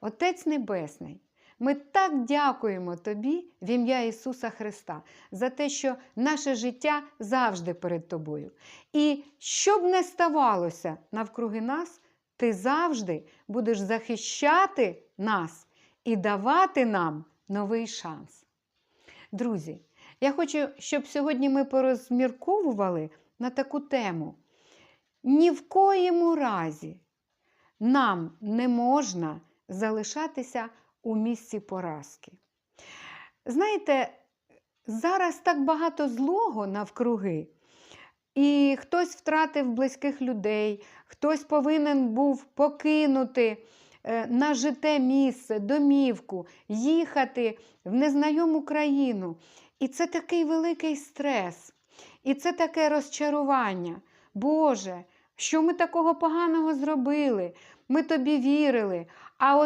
Отець Небесний, ми так дякуємо Тобі в ім'я Ісуса Христа за те, що наше життя завжди перед Тобою. І що б не ставалося навкруги нас, Ти завжди будеш захищати нас і давати нам новий шанс. Друзі, я хочу, щоб сьогодні ми порозмірковували на таку тему. Ні в коєму разі нам не можна залишатися у місці поразки. Знаєте, зараз так багато злого навкруги, і хтось втратив близьких людей, хтось повинен був покинути е, нажите місце, домівку, їхати в незнайому країну. І це такий великий стрес, і це таке розчарування. Боже, що ми такого поганого зробили? Ми тобі вірили. А от